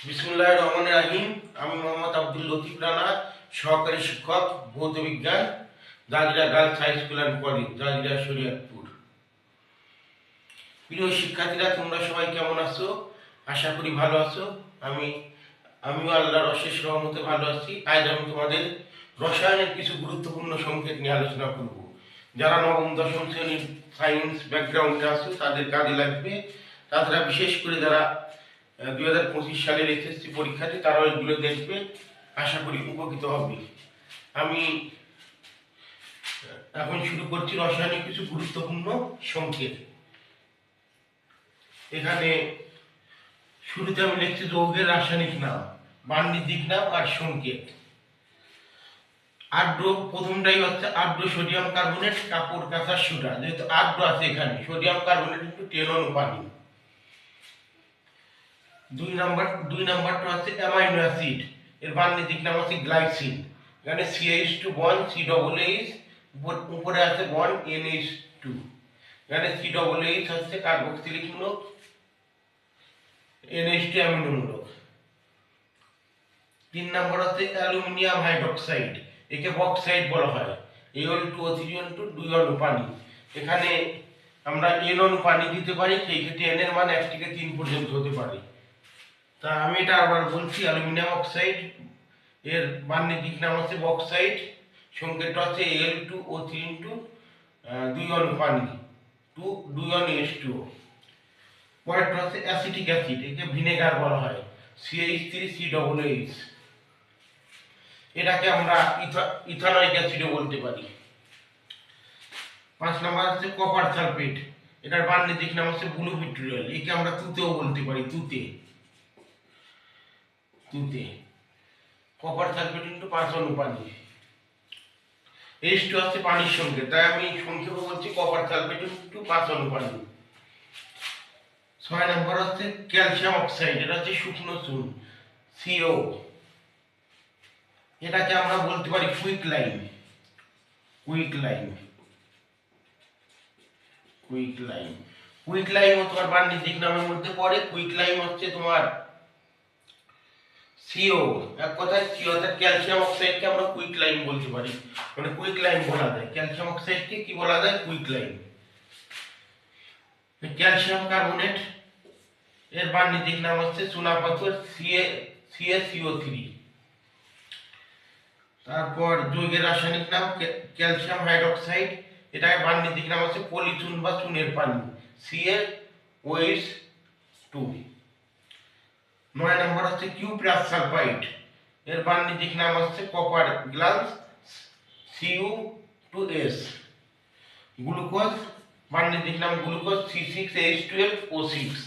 বিসমুল্লাহ রহমান রাহিম। আমি মোহাম্মদ আব্দুল লতিফ রানা, সহকারী শিক্ষক বিজ্ঞান girls high school and college Shariatpur. প্রিয় শিক্ষার্থীরা, তোমরা সবাই কেমন আছো? আশা করি ভালো আছো। আমি, আমিও আল্লাহর অশেষ রহমতে ভালো আছি। আজ আমি তোমাদের রসায়নের কিছু গুরুত্বপূর্ণ সংকেত নিয়ে আলোচনা করব। যারা নবম, দশম শ্রেণির সায়েন্স ব্যাকগ্রাউন্ডে আছো, তাদের কাজে লাগবে। তাছাড়া বিশেষ করে যারা দুই হাজার পঁচিশ সালের এসএসসি পরীক্ষাতে, তারাও এগুলো দেখবে, আশা করি উপকৃত হবে। আমি এখন শুরু করছি রসায়নিক কিছু গুরুত্বপূর্ণ সংকেত। এখানে শুরুতে আমি লিখছি যৌগের রাসায়নিক নাম, বাণিজ্যিক নাম আর সংকেত। আর্দ্র, প্রথমটাই হচ্ছে আর্দ্র সোডিয়াম কার্বনেট, কাপড়, কাঁচা সোডা যেহেতু আর্দ্র আছে এখানে, সোডিয়াম কার্বনেট কিন্তু টেন অনু পানি। দুই নাম্বার, দুই নাম্বারটা হচ্ছে অ্যামাইনো অ্যাসিড, এর বাণিজ্যিক নাম হচ্ছে গ্লাইসিন। এখানে সিএইচ টু বন সি ডবল এইচ উপরে আছে বন এনএইচ টু এখানে সি ডবল এইচ হচ্ছে কার্বক্সিলিক মূলক এনএইচ টু অ্যামিনোমূলক তিন নম্বর হচ্ছে অ্যালুমিনিয়াম হাইড্রোক্সাইড। একে বক্সাইড বলা হয়। এল টু থ্রি টু দুই অনু পানি এখানে আমরা এন অনু পানি দিতে পারি, সেই ক্ষেত্রে এন এর মান এক থেকে তিন পর্যন্ত হতে পারে। তা আমি এটা আবার বলছি, অ্যালুমিনিয়াম অক্সাইড, এর বাণিজ্যিক নাম হচ্ছে বক্সাইড সংকেতটা হচ্ছে L two O three into দুই অনু পানি টু দুই অনু এস টু পরেরটা হচ্ছে অ্যাসিটিক অ্যাসিড, একে ভিনেগার বলা হয় CH three C double H এটাকে আমরা ইথানয়িক অ্যাসিডও বলতে পারি। পাঁচ নম্বর হচ্ছে কপার সালফেট এটার বাণিজ্যিক নাম হচ্ছে ব্লু ভিট্রিয়াল একে আমরা তুতেও বলতে পারি, তুতে। তুতে। কপার সালফেট কিন্তু পাঁচ অনুপানি এইচ টু হচ্ছে পানির সঙ্গে, তাই আমি সংক্ষেপে বলছি কপার সালফেট কিন্তু পাঁচ অনুপানি ছয় নম্বর হচ্ছে ক্যালসিয়াম অক্সাইড এটা হচ্ছে শুকনো চুন সিও এটাকে আমরা বলতে পারি quick line. Quick line. Quick line. Quick line তোমার বাণিজ্যিক নামের মধ্যে পড়ে। কুইক লাইন হচ্ছে তোমার সিও। এক কথায় সিও অর্থাৎ ক্যালসিয়াম অক্সাইডকে আমরা কুইক লাইন বলতে পারি। মানে কুইক লাইন বলা যায়। ক্যালসিয়াম অক্সাইডকে কি বলা যায়? Quick line. ক্যালসিয়াম কার্বনেট, এর বাণিজ্যিক নাম হচ্ছে চুনাপাথর, সিএ সিএ সিও থ্রি। তারপর যৌগের রাসায়নিক নাম ক্যালসিয়াম হাইড্রোক্সাইড, এটাকে বাণিজ্যিক নাম হচ্ছে পলিচুন বা চুনের পানি। সিএ ওএইচ টু নয় নম্বর হচ্ছে কিউ প্লাস সালফাইড। এর বাণিজ্যিক নাম হচ্ছে copper glass C U two S glucose বাণিজ্যিক নাম? Glucose C six H twelve O six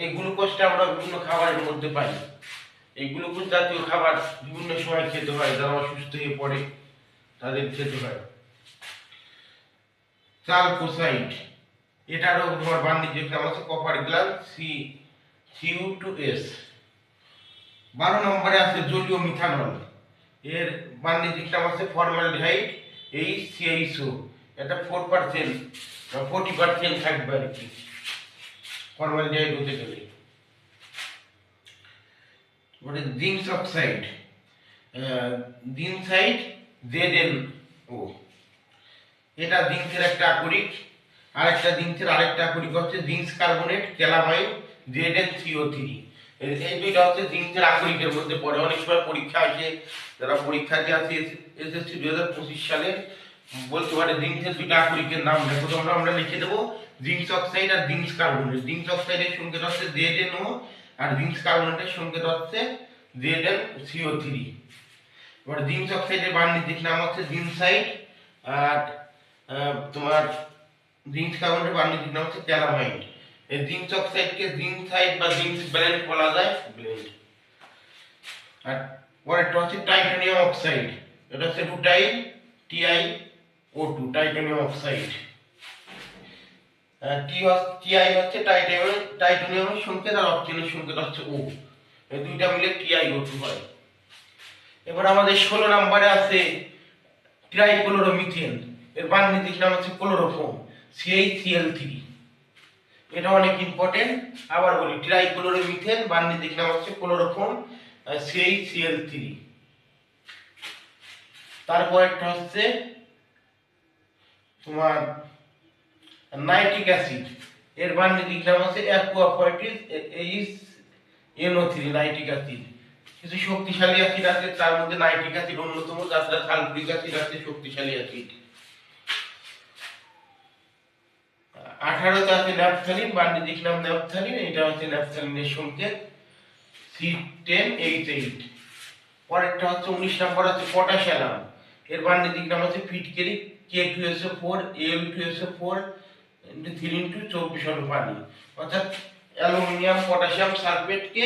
এই গ্লুকোজটা আমরা বিভিন্ন খাবারের মধ্যে পাই। এই গ্লুকোজ জাতীয় খাবার বিভিন্ন সময় খেতে হয়, যারা অসুস্থ হয়ে পড়ে তাদের খেতে হয়। চালকোসাইড এটারও তোমার বাণিজ্যিক নাম আছে copper glass C C U two S বারো নম্বরে আছে জলীয় মিথানল। এর বাণিজ্যিক নাম আছে ফর্মালডিহাইড এই সিএইচও এটা ফোর পার্সেন্ট ফোর্টি পার্সেন্ট থাকবে আর কি। ফর্মালডিহাইড হতে গেলে। ওটা zincs oxide zincite Z N O এটা জিঙ্কের একটা আকরিক আর একটা জিঙ্কের আরেকটা আকরিক হচ্ছে zincs carbonate calamine Z N C O three এই দুইটা হচ্ছে জিঙ্কের আকরিকের মধ্যে পড়ে অনেক সময় পরীক্ষা আছে যারা পরীক্ষা দিয়ে আছে এসএসসি দুই হাজার পঁচিশ সালে বলতে পারে জিঙ্কের দুইটা আকরিকের নাম। দেখো তোমরা, আমরা লিখে দেবো জিঙ্কস অক্সাইড আর জিঙ্কস কার্বনেট জিঙ্কস অক্সাইডের সংকেত হচ্ছে জেড এন ও আর জিঙ্কস কার্বনেটের সংকেত হচ্ছে জেড এন সিও থ্রি এবার জিঙ্কস অক্সাইডের বাণিজ্যিক নাম হচ্ছে জিনসাইড আর তোমার জিঙ্কস কার্বনেটের বাণিজ্যিক নাম হচ্ছে ক্যালামাইড এই জিঙ্কস অক্সাইডকে জিনসাইড বা জিঙ্কস ব্লেন্ড বলা যায়, ব্লেন্ড। আর পরেরটা হচ্ছে টাইটানিয়াম অক্সাইড। এটা হচ্ছে rutile T I O two, titanium oxide. T T I হচ্ছে টাইটানিয়াম, টাইটানিয়ামের সংকেত আর অক্সিজেনের সংকেত হচ্ছে ও। এই দুইটা মিলে টিআই টু হয়? এবার আমাদের ষোলো নম্বরে আছে ট্রাইক্লোরোমিথেন। এর বাণিজ্যিক নাম হচ্ছে ক্লোরোফোম সিএইচসিএল থ্রি এটা অনেক ইম্পর্টেন্ট আবার বলি, ট্রাইক্লোরোমিথেন বাণিজ্যিক নাম হচ্ছে ক্লোরোফোম সিএইচসিএল থ্রি তারপর একটা হচ্ছে তোমার নাইট্রিক অ্যাসিড। এর বাণিজ্যিক নাম হচ্ছে aqua fortis H N O three nitric acid. কিছু শক্তিশালী অ্যাসিড আছে, তার মধ্যে নাইট্রিক অ্যাসিড অন্যতম তাছাড়া সালফিক অ্যাসিড আছে, শক্তিশালী অ্যাসিড। আঠারোতে আছে ন্যাপথালিন বাণিজ্যিক নাম ন্যাপথালিন, এটা হচ্ছে ন্যাপথালিনের সংকেত সি টেন এইট এইট পরেরটা হচ্ছে উনিশ নম্বর আছে পটাশিয়াম। এর বাণিজ্যিক নাম হচ্ছে ফিটকেরি K two S four L two S four three into চব্বিশ অনু পানি অর্থাৎ অ্যালুমিনিয়াম, পটাশিয়াম সালফেটকে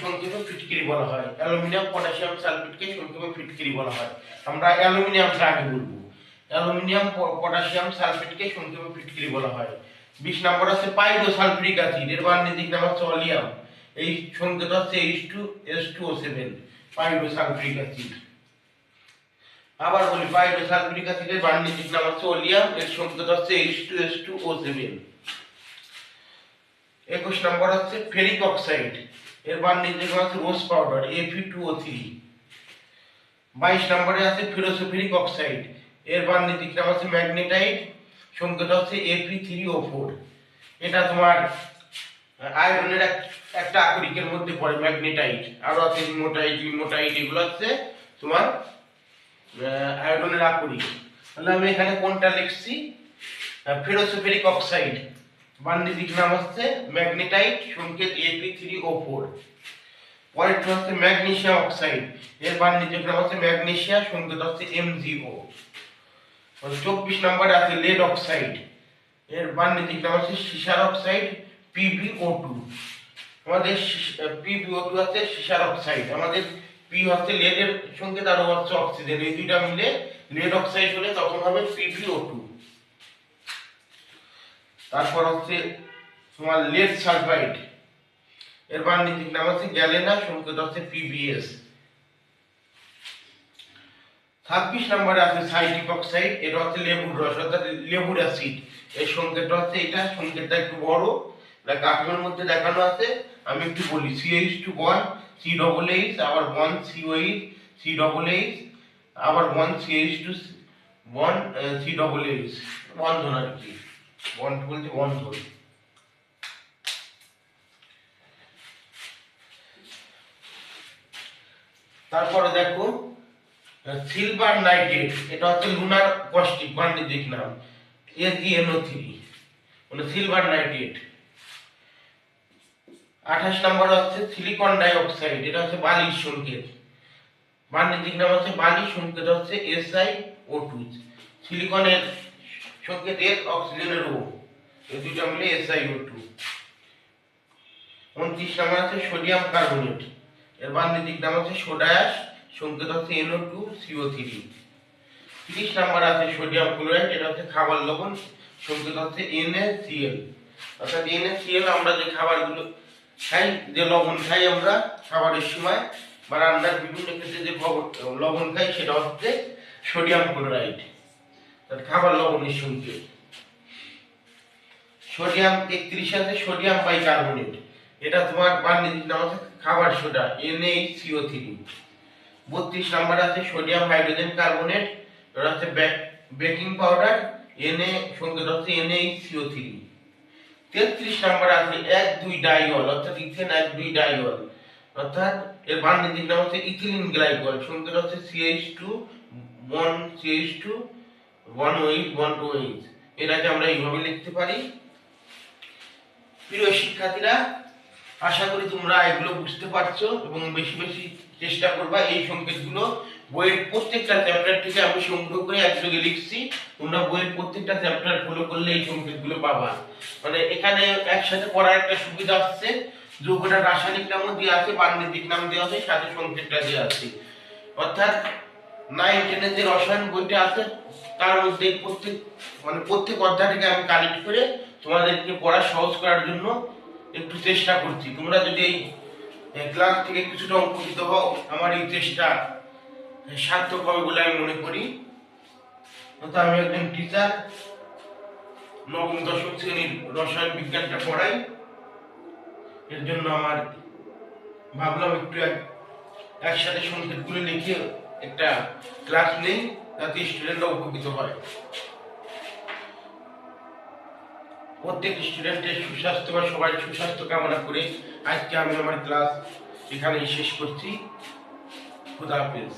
সংক্ষেপে ফিটকিরি বলা হয়। অ্যালুমিনিয়াম, পটাশিয়াম, সালফেটকে সংক্ষেপে ফিটকিরি বলা হয়। আমরা অ্যালুমিনিয়ামটা আগে বলব। অ্যালুমিনিয়াম পটাশিয়াম, সালফেটকে সংক্ষেপে ফিটকিরি বলা হয়। বিশ নম্বর আছে পাইরো সালফিক অ্যাসিড, এর বাণিজ্যিক নাম হচ্ছে অলিয়াম এই সংকেত হচ্ছে H two S two O seven pyrosulphuric acid. আবার বলি পাইরো সালফিক অ্যাসিডের বাণিজ্যিক নাম হচ্ছে অলিয়াম এর সংকেত হচ্ছে H two S two O seven একুশ নম্বর হচ্ছে ফেরিক অক্সাইড। এর বাণিজ্যিক হচ্ছে rouge powder F E two O three বাইশ নম্বরে আছে ফিরোসোফেরিক অক্সাইড। এর বাণিজ্যিক নাম হচ্ছে ম্যাগনেটাইট সংকেত হচ্ছে এপি থ্রি ও ফোর এটা তোমার আয়রনের একটা আকরিকের মধ্যে পড়ে ম্যাগনেটাইট। আরও আছে লিমোটাইট লিমোটাইট এগুলো হচ্ছে তোমার আয়রনের আকরিক। তাহলে আমি এখানে কোনটা লিখছি? Ferrosoferric oxide. বাণিজ্যিক নাম হচ্ছে ম্যাগনেটাইট সংকেত এপি থ্রি ও ফোর পরেরটা হচ্ছে ম্যাগনেসিয়াম অক্সাইড। এর বাণিজ্যিক নাম হচ্ছে ম্যাগনেসিয়া সংকেত হচ্ছে এমজিও চব্বিশ নম্বরে আছে লেড অক্সাইড এর বাণিজ্যিক নাম হচ্ছে সিসার অক্সাইড পিবিও টু আমাদের পিবিও টু হচ্ছে সিসার অক্সাইড। আমাদের পি হচ্ছে লেডের সংকেত আর ও হচ্ছে অক্সিজেন এই দুইটা মিলে লেড অক্সাইড হলে তখন হবে পিবিও টু তারপর হচ্ছে তোমার লেড সালফাইড এর বাণিজ্যিক নাম হচ্ছে গ্যালেনা সংকেত হচ্ছে পিবিএস ছাব্বিশ নম্বরে আছে সাইট্রিক অক্সাইড, এটা হচ্ছে লেবুর রস, অর্থাৎ লেবুর অ্যাসিড। এর সংকেতটা হচ্ছে এটা, সংকেতটা একটু বড়। এটা কার্টুনের মধ্যে দেখানো আছে, আমি একটু বলি C H two one C double H আবার one C H C double H আবার one C H two one C double H বন্ধন আর কি বন্ড বলতে বন্ধন তারপরে দেখো সিলভার নাইট্রেট এটা হচ্ছে লুনার কস্টিক বাণিজ্যিক নাম। এর জি এনও থ্রি? মানে সিলভার নাইট্রেট আঠাশ নম্বর হচ্ছে সিলিকন ডাইঅক্সাইড এটা হচ্ছে বালির সংকেত। বাণিজ্যিক নাম হচ্ছে বালি সংকেত হচ্ছে এসআই ও টু সিলিকনের সংকেত এস অক্সিজেনের ও এই দুটো মিলে এসআই ও টু উনত্রিশ নম্বর আছে সোডিয়াম কার্বনেট এর বাণিজ্যিক নাম হচ্ছে সোডায়াস সংকেত হচ্ছে N O two C O three তিরিশ নাম্বার আছে সোডিয়াম ক্লোরাইড এটা হচ্ছে খাবার লবণ সংকেত হচ্ছে NaCl অর্থাৎ NaCl আমরা যে খাবারগুলো খাই, যে লবণ খাই আমরা খাবারের সময় বা রান্নার বিভিন্ন ক্ষেত্রে যে লবণ খাই, সেটা হচ্ছে সোডিয়াম ক্লোরাইড অর্থাৎ খাবার লবণের সংকেত সোডিয়াম একত্রিশ আছে, সোডিয়াম বাইকার্বনেট। এটা তোমার বাণিজ্যিক নাম হচ্ছে খাবার সোডা NaCO3 বত্রিশ নাম্বার আছে সোডিয়াম হাইড্রোজেন কার্বনেট এটা হচ্ছে বেকিং পাউডার এনএ সংকেত হচ্ছে NaCO3 তেত্রিশ নাম্বার আছে এক দুই ডাইল অর্থাৎ ইথেন এক দুই ডাইল অর্থাৎ এর বাণিজ্যিক নাম হচ্ছে ইথিলিন গ্লাইকল সংকেত হচ্ছে C H two one C H two one বেশি চেষ্টা করবা এই বইয়ের প্রত্যেকটা চ্যাপ্টার থেকে আমি সংগ্রহ করে একযোগে লিখছি। তোমরা বইয়ের প্রত্যেকটা চ্যাপ্টার ফলো করলে এই সংকেতগুলো পাবা। মানে এখানে একসাথে পড়ার একটা সুবিধা আসছে যৌগটা রাসায়নিক নামও দেওয়া আছে, বাণিজ্যিক নাম দেওয়া আছে, সাথে সংকেতটা দেওয়া আছে। অর্থাৎ নাইন যে রসায়ন বইটা আছে, তার মধ্যে প্রত্যেক মানে প্রত্যেক অধ্যায় থেকে আমি কালেক্ট করে তোমাদেরকে পড়া সহজ করার জন্য একটু চেষ্টা করছি। তোমরা যদি এই ক্লাস থেকে কিছুটা উপকৃত হও, আমার এই চেষ্টা সার্থক হবে বলে আমি মনে করি। আমি একজন টিচার নবম, দশম শ্রেণির রসায়ন বিজ্ঞানটা পড়াই। এর জন্য আমার ভাবলাম একটু এক- একসাথে সংকেতগুলো লিখে একটা ক্লাস নেই যাতে স্টুডেন্টরা উপকৃত হয়। প্রত্যেক স্টুডেন্টের সুস্বাস্থ্য বা সবাই সুস্বাস্থ্য কামনা করে আজকে আমি আমার ক্লাস এখানেই শেষ করছি। খুদা হাফেজ।